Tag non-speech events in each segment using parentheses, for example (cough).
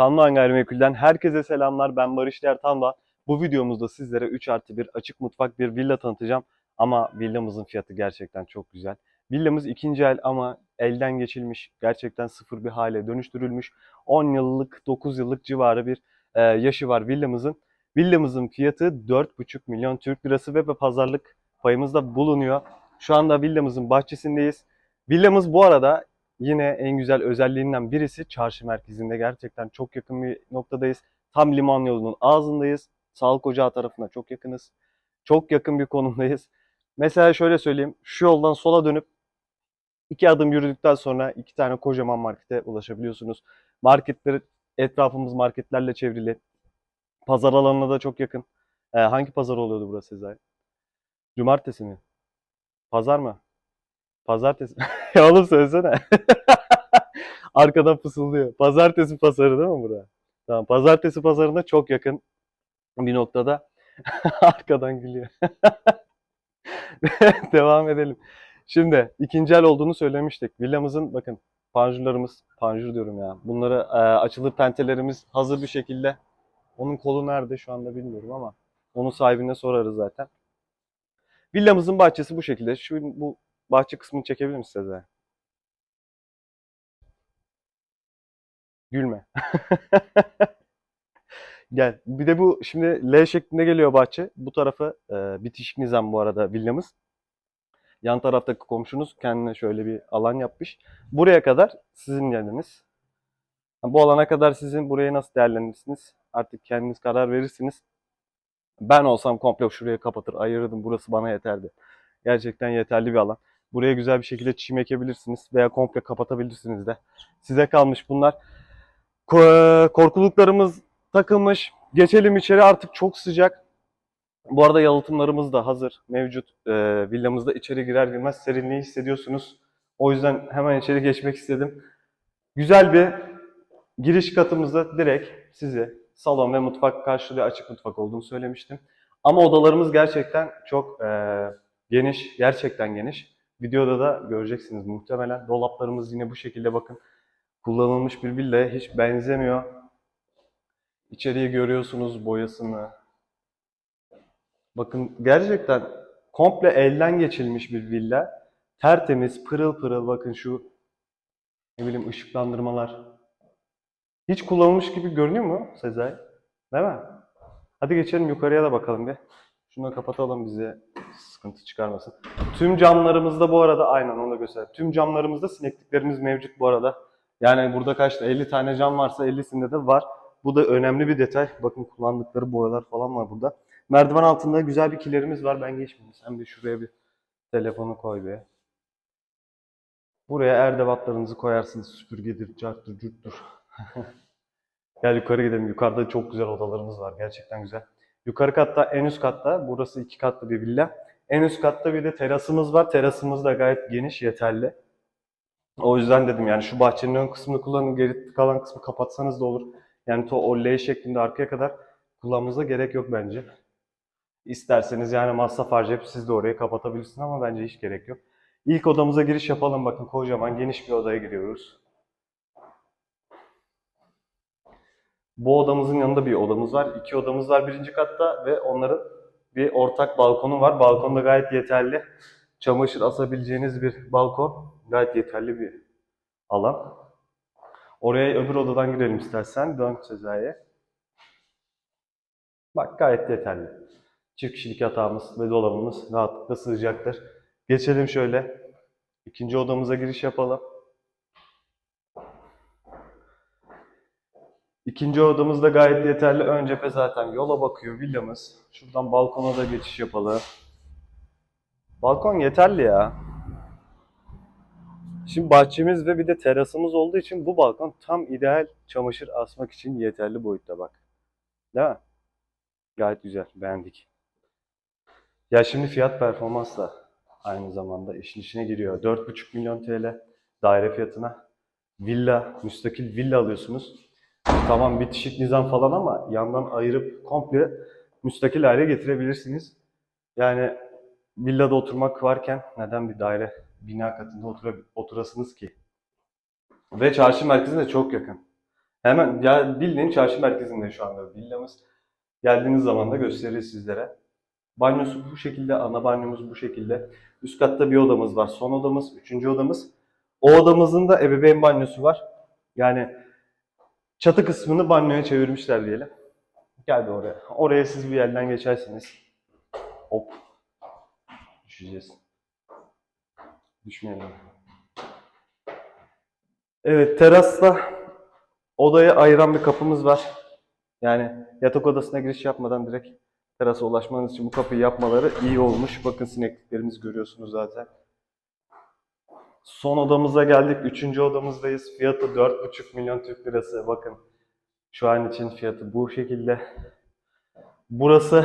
Tandoğan Gayrimenkul'den herkese selamlar. Ben Barış Der Tandoğan. Bu videomuzda sizlere 3 artı 1 açık mutfak bir villa tanıtacağım. Ama villamızın fiyatı gerçekten çok güzel. Villamız ikinci el ama elden geçilmiş, gerçekten sıfır bir hale dönüştürülmüş. 10 yıllık, 9 yıllık civarı bir e, yaşı var villamızın. Villamızın fiyatı 4,5 milyon Türk lirası ve pazarlık payımız da bulunuyor. Şu anda villamızın bahçesindeyiz. Villamız bu arada yine en güzel özelliğinden birisi çarşı merkezinde. Gerçekten çok yakın bir noktadayız. Tam liman yolunun ağzındayız. Sağlık ocağı tarafına çok yakınız. Çok yakın bir konumdayız. Mesela şöyle söyleyeyim. Şu yoldan sola dönüp iki adım yürüdükten sonra iki tane kocaman markete ulaşabiliyorsunuz. Marketleri etrafımız marketlerle çevrili. Pazar alanına da çok yakın. Ee, hangi pazar oluyordu burası Sezai? Cumartesi mi? Pazar mı? Pazartesi. (laughs) oğlum söylesene. (laughs) Arkadan fısıldıyor. Pazartesi pazarı değil mi bura? Tamam. Pazartesi pazarına çok yakın bir noktada. (laughs) Arkadan gülüyor. Devam edelim. Şimdi ikinci el olduğunu söylemiştik. Villamızın bakın panjurlarımız, panjur diyorum ya. Bunları e, açılır tentelerimiz hazır bir şekilde. Onun kolu nerede şu anda bilmiyorum ama onun sahibine sorarız zaten. Villamızın bahçesi bu şekilde. Şu bu bahçe kısmını çekebilir misin Sezer? Gülme. (laughs) Gel. Bir de bu şimdi L şeklinde geliyor bahçe. Bu tarafı e, bitişik nizam bu arada villamız. Yan taraftaki komşunuz kendine şöyle bir alan yapmış. Buraya kadar sizin yeriniz. Bu alana kadar sizin burayı nasıl değerlendirirsiniz? Artık kendiniz karar verirsiniz. Ben olsam komple şuraya kapatır ayırırdım. Burası bana yeterdi. Gerçekten yeterli bir alan. Buraya güzel bir şekilde çim ekebilirsiniz veya komple kapatabilirsiniz de. Size kalmış bunlar. Ko- Korkuluklarımız takılmış. Geçelim içeri artık çok sıcak. Bu arada yalıtımlarımız da hazır. Mevcut e, villamızda içeri girer girmez serinliği hissediyorsunuz. O yüzden hemen içeri geçmek istedim. Güzel bir giriş katımızda direkt size salon ve mutfak karşılığı açık mutfak olduğunu söylemiştim. Ama odalarımız gerçekten çok e, geniş, gerçekten geniş. Videoda da göreceksiniz muhtemelen. Dolaplarımız yine bu şekilde bakın. Kullanılmış bir villaya hiç benzemiyor. İçeriği görüyorsunuz boyasını. Bakın gerçekten komple elden geçilmiş bir villa. Tertemiz, pırıl pırıl bakın şu ne bileyim ışıklandırmalar. Hiç kullanılmış gibi görünüyor mu Sezai? Değil mi? Hadi geçelim yukarıya da bakalım bir. Şunu da kapatalım bize sıkıntı çıkarmasın. Tüm camlarımızda bu arada aynen onu da göster. Tüm camlarımızda sinekliklerimiz mevcut bu arada. Yani burada kaçta 50 tane cam varsa 50'sinde de var. Bu da önemli bir detay. Bakın kullandıkları boyalar falan var burada. Merdiven altında güzel bir kilerimiz var. Ben geçmeyeyim. Sen bir şuraya bir telefonu koy be. Buraya erdevatlarınızı koyarsınız. Süpürgedir, carttır, curttur. (laughs) Gel yukarı gidelim. Yukarıda çok güzel odalarımız var. Gerçekten güzel. Yukarı katta, en üst katta. Burası iki katlı bir villa. En üst katta bir de terasımız var. Terasımız da gayet geniş, yeterli. O yüzden dedim yani şu bahçenin ön kısmını kullanın, geri kalan kısmı kapatsanız da olur. Yani to o L şeklinde arkaya kadar kullanmanıza gerek yok bence. İsterseniz yani masraf harcayıp siz de orayı kapatabilirsiniz ama bence hiç gerek yok. İlk odamıza giriş yapalım. Bakın kocaman geniş bir odaya giriyoruz. Bu odamızın yanında bir odamız var. İki odamız var birinci katta ve onların bir ortak balkonu var. Balkon da gayet yeterli. Çamaşır asabileceğiniz bir balkon. Gayet yeterli bir alan. Oraya öbür odadan girelim istersen. Dön Sezai'ye. Bak gayet yeterli. Çift kişilik yatağımız ve dolabımız rahatlıkla sığacaktır. Geçelim şöyle. İkinci odamıza giriş yapalım. İkinci odamız da gayet yeterli. Ön cephe zaten yola bakıyor villamız. Şuradan balkona da geçiş yapalım. Balkon yeterli ya. Şimdi bahçemiz ve bir de terasımız olduğu için bu balkon tam ideal çamaşır asmak için yeterli boyutta bak. Değil mi? Gayet güzel, beğendik. Ya şimdi fiyat performans da aynı zamanda işin içine giriyor. 4,5 milyon TL daire fiyatına villa, müstakil villa alıyorsunuz. Tamam bitişik nizam falan ama yandan ayırıp komple müstakil hale getirebilirsiniz. Yani villada oturmak varken neden bir daire bina katında otura, oturasınız ki? Ve çarşı merkezine çok yakın. Hemen ya bildiğin çarşı merkezinde şu anda villamız. Geldiğiniz zaman da gösteririz sizlere. Banyosu bu şekilde, ana banyomuz bu şekilde. Üst katta bir odamız var. Son odamız, üçüncü odamız. O odamızın da ebeveyn banyosu var. Yani çatı kısmını banyoya çevirmişler diyelim. Gel bir oraya. Oraya siz bir yerden geçersiniz. Hop. Düşeceğiz. Düşmeyelim. Evet terasla odaya ayıran bir kapımız var. Yani yatak odasına giriş yapmadan direkt terasa ulaşmanız için bu kapıyı yapmaları iyi olmuş. Bakın sinekliklerimizi görüyorsunuz zaten. Son odamıza geldik. Üçüncü odamızdayız. Fiyatı 4,5 milyon Türk lirası. Bakın şu an için fiyatı bu şekilde. Burası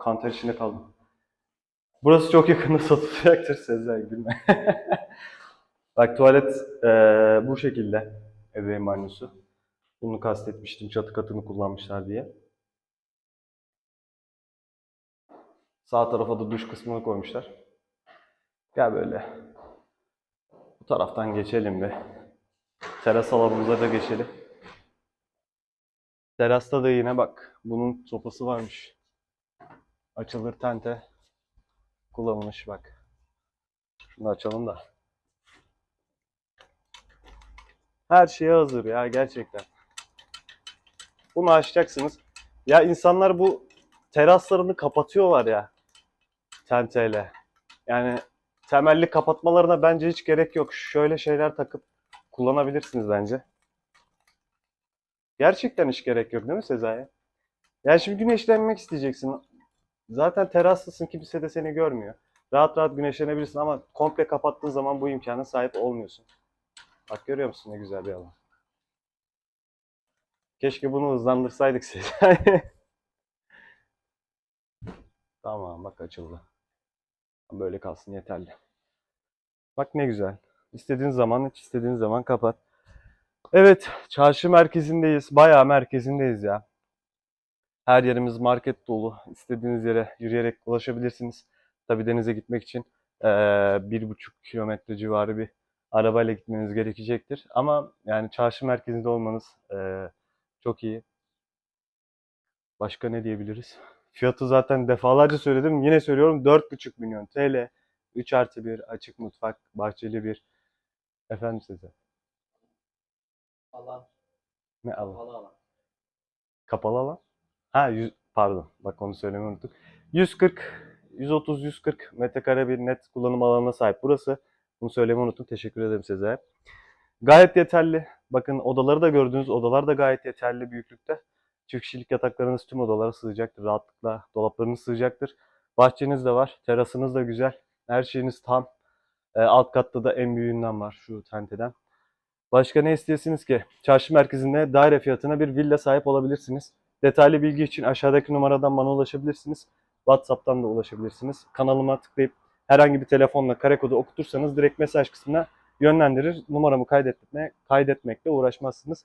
kanter içinde kaldım. Burası çok yakında satılacaktır Sezer gülme. (laughs) Bak tuvalet eee, bu şekilde. Ebeveyn banyosu. Bunu kastetmiştim çatı katını kullanmışlar diye. Sağ tarafa da duş kısmını koymuşlar. Gel böyle. Bu taraftan geçelim bir. Teras alanımıza da geçelim. Terasta da yine bak bunun sopası varmış. Açılır tente kullanılmış bak. Şunu açalım da. Her şeye hazır ya gerçekten. Bunu açacaksınız. Ya insanlar bu teraslarını kapatıyorlar ya tenteyle. Yani temelli kapatmalarına bence hiç gerek yok. Şöyle şeyler takıp kullanabilirsiniz bence. Gerçekten hiç gerek yok değil mi Sezai? Yani şimdi güneşlenmek isteyeceksin. Zaten terastasın kimse de seni görmüyor. Rahat rahat güneşlenebilirsin ama komple kapattığın zaman bu imkana sahip olmuyorsun. Bak görüyor musun ne güzel bir alan. Keşke bunu hızlandırsaydık Sezai. (laughs) tamam bak açıldı. Böyle kalsın yeterli. Bak ne güzel. İstediğin zaman hiç istediğin zaman kapat. Evet, çarşı merkezindeyiz. Bayağı merkezindeyiz ya. Her yerimiz market dolu. İstediğiniz yere yürüyerek ulaşabilirsiniz. Tabii denize gitmek için bir buçuk kilometre civarı bir arabayla gitmeniz gerekecektir. Ama yani çarşı merkezinde olmanız çok iyi. Başka ne diyebiliriz? Fiyatı zaten defalarca söyledim. Yine söylüyorum 4,5 milyon TL. 3 artı 1 açık mutfak, bahçeli bir. Efendim size. Alan, Ne alan? kapalı alan. Kapalı alan? Ha yüz, pardon. Bak onu söylemeyi unuttuk. 140, 130, 140 metrekare bir net kullanım alanına sahip burası. Bunu söylemeyi unuttum. Teşekkür ederim size. Gayet yeterli. Bakın odaları da gördüğünüz odalar da gayet yeterli büyüklükte. Çift kişilik yataklarınız tüm odalara sığacaktır. Rahatlıkla dolaplarınız sığacaktır. Bahçeniz de var. Terasınız da güzel. Her şeyiniz tam. Ee, alt katta da en büyüğünden var şu tenteden. Başka ne isteyesiniz ki? Çarşı merkezinde daire fiyatına bir villa sahip olabilirsiniz. Detaylı bilgi için aşağıdaki numaradan bana ulaşabilirsiniz. WhatsApp'tan da ulaşabilirsiniz. Kanalıma tıklayıp herhangi bir telefonla kare kodu okutursanız direkt mesaj kısmına yönlendirir. Numaramı kaydetme, kaydetmekle uğraşmazsınız.